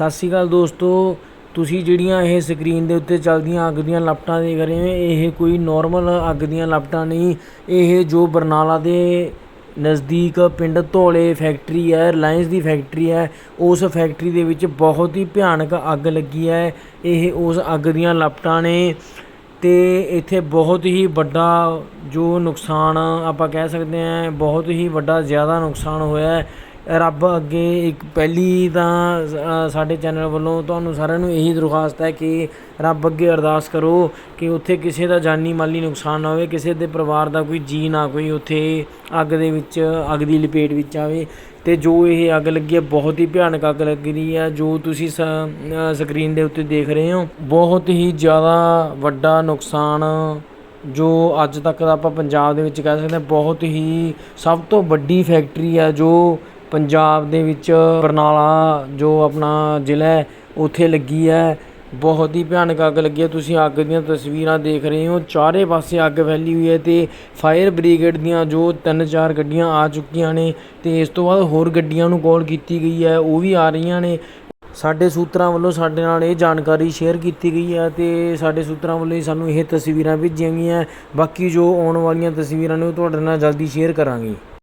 ਸਤਿ ਸ਼੍ਰੀ ਅਕਾਲ ਦੋਸਤੋ, ਤੁਸੀਂ ਜਿਹੜੀਆਂ ਇਹ ਸਕਰੀਨ ਦੇ ਉੱਤੇ ਚੱਲਦੀਆਂ ਅੱਗ ਦੀਆਂ ਲਪਟਾਂ ਦੇਖ ਰਹੇ ਹੋ, ਇਹ ਕੋਈ ਨਾਰਮਲ ਅੱਗ ਦੀਆਂ ਲਪਟਾਂ ਨਹੀਂ, ਇਹ ਜੋ ਬਰਨਾਲਾ ਦੇ ਨਜ਼ਦੀਕ ਪਿੰਡ ਧੌਲੇ ਫੈਕਟਰੀ ਹੈ ਰਿਲਾਇੰਸ ਦੀ ਫੈਕਟਰੀ ਹੈ, ਉਸ ਫੈਕਟਰੀ ਦੇ ਵਿੱਚ ਬਹੁਤ ਹੀ ਭਿਆਨਕ ਅੱਗ ਲੱਗੀ ਹੈ, ਇਹ ਉਸ ਅੱਗ ਦੀਆਂ ਲਪਟਾਂ ਨੇ ਤੇ ਇੱਥੇ ਬਹੁਤ ਹੀ ਵੱਡਾ ਜੋ ਨੁਕਸਾਨ ਆਪਾਂ ਕਹਿ ਸਕਦੇ ਹਾਂ, ਬਹੁਤ ਹੀ ਵੱਡਾ ਜ਼ਿਆਦਾ ਨੁਕਸਾਨ ਹੋਇਆ ਹੈ। ਰੱਬ ਅੱਗੇ ਇੱਕ ਪਹਿਲੀ ਤਾਂ ਸਾਡੇ ਚੈਨਲ ਵੱਲੋਂ ਤੁਹਾਨੂੰ ਸਾਰਿਆਂ ਨੂੰ ਇਹੀ ਦਰਖਾਸਤ ਹੈ ਕਿ ਰੱਬ ਅੱਗੇ ਅਰਦਾਸ ਕਰੋ ਕਿ ਉੱਥੇ ਕਿਸੇ ਦਾ ਜਾਨੀ ਮਾਲੀ ਨੁਕਸਾਨ ਨਾ ਹੋਵੇ, ਕਿਸੇ ਦੇ ਪਰਿਵਾਰ ਦਾ ਕੋਈ ਜੀ ਨਾ ਕੋਈ ਉੱਥੇ ਅੱਗ ਦੇ ਵਿੱਚ, ਅੱਗ ਦੀ ਲਪੇਟ ਵਿੱਚ ਆਵੇ। ਅਤੇ ਜੋ ਇਹ ਅੱਗ ਲੱਗੀ ਹੈ, ਬਹੁਤ ਹੀ ਭਿਆਨਕ ਅੱਗ ਲੱਗ ਰਹੀ ਹੈ। ਜੋ ਤੁਸੀਂ ਸ- ਸਕਰੀਨ ਦੇ ਉੱਤੇ ਦੇਖ ਰਹੇ ਹੋ, ਬਹੁਤ ਹੀ ਜ਼ਿਆਦਾ ਵੱਡਾ ਨੁਕਸਾਨ ਜੋ ਅੱਜ ਤੱਕ ਦਾ ਆਪਾਂ ਪੰਜਾਬ ਦੇ ਵਿੱਚ ਕਹਿ ਸਕਦੇ ਹਾਂ, ਬਹੁਤ ਹੀ ਸਭ ਤੋਂ ਵੱਡੀ ਫੈਕਟਰੀ ਹੈ ਜੋ ਪੰਜਾਬ ਦੇ ਵਿੱਚ ਬਰਨਾਲਾ, ਜੋ ਆਪਣਾ ਜ਼ਿਲ੍ਹਾ ਹੈ, ਉੱਥੇ ਲੱਗੀ ਹੈ। ਬਹੁਤ ਹੀ ਭਿਆਨਕ ਅੱਗ ਲੱਗੀ ਹੈ। ਤੁਸੀਂ ਅੱਗ ਦੀਆਂ ਤਸਵੀਰਾਂ ਦੇਖ ਰਹੇ ਹੋ। ਚਾਰੇ ਪਾਸੇ ਅੱਗ ਫੈਲੀ ਹੋਈ ਹੈ ਤੇ ਫਾਇਰ ਬ੍ਰਿਗੇਡ ਦੀਆਂ ਜੋ ਤਿੰਨ ਚਾਰ ਗੱਡੀਆਂ ਆ ਚੁੱਕੀਆਂ ਨੇ ਤੇ ਇਸ ਤੋਂ ਬਾਅਦ ਹੋਰ ਗੱਡੀਆਂ ਨੂੰ ਕਾਲ ਕੀਤੀ ਗਈ ਹੈ। ਉਹ ਵੀ ਆ ਰਹੀਆਂ ਨੇ। ਸਾਡੇ ਸੂਤਰਾਂ ਵੱਲੋਂ ਸਾਡੇ ਨਾਲ ਇਹ ਜਾਣਕਾਰੀ ਸ਼ੇਅਰ ਕੀਤੀ ਗਈ ਹੈ ਤੇ ਸਾਡੇ ਸੂਤਰਾਂ ਵੱਲੋਂ ਹੀ ਸਾਨੂੰ ਇਹ ਤਸਵੀਰਾਂ ਭੇਜੀਆਂ ਗਈਆਂ। ਬਾਕੀ ਜੋ ਆਉਣ ਵਾਲੀਆਂ ਤਸਵੀਰਾਂ ਨੇ ਉਹ ਤੁਹਾਡੇ ਨਾਲ ਜਲਦੀ ਸ਼ੇਅਰ ਕਰਾਂਗੇ।